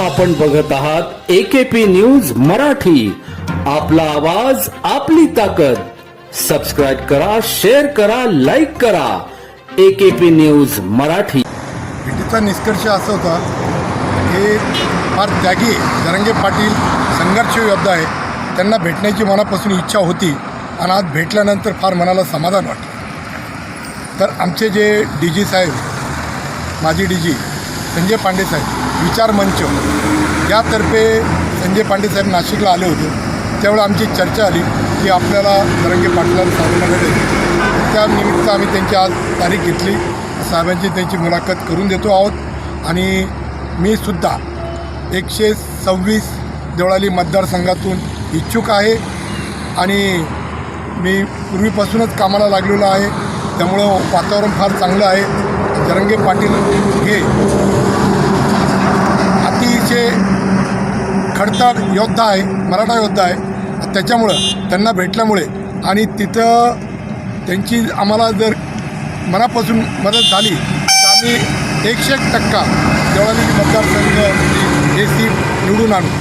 आपण बघत आहात एकेपी न्यूज मराठी. आपला आवाज आपली ताकद. सबस्क्राईब करा शेअर करा लाईक करा. AKP news Marathi. भेटीचा निष्कर्ष असा होता की फार त्यागी जरंगे पाटील संघर्ष योद्धा आहे. त्यांना भेटण्याची मनापासून इच्छा होती आणि आज भेटल्यानंतर फार मनाला समाधान वाटलं. तर आमचे जे डी जी साहेब माजी डी जी संजय पांडे साहेब विचार मंच. यातर्फे संजय पांडे साहेब नाशिकला आले होते. त्यावेळी आमची चर्चा आली की आपल्याला जरंगे पाटलाला साहेबांकडे भेटायचं त्या निमित्त आम्ही त्यांची आज तारीख घेतली. साहेबांची त्यांची मुलाखत करून देतो आहोत. आणि मी सुद्धा एकशे सव्वीस देवळाली मतदारसंघातून इच्छुक आहे. आणि मी पूर्वीपासूनच कामाला लागलेलो आहे. त्यामुळं वातावरण फार चांगलं आहे. जरंगे पाटील हे खडतर योद्धा आहे मराठा योद्धा आहे. त्याच्यामुळं त्यांना भेटल्यामुळे आणि तिथं त्यांची आम्हाला जर मनापासून मदत झाली तर आम्ही एकशे एक टक्का देवळाली मतदारसंघ हे सीट निवडून आणू.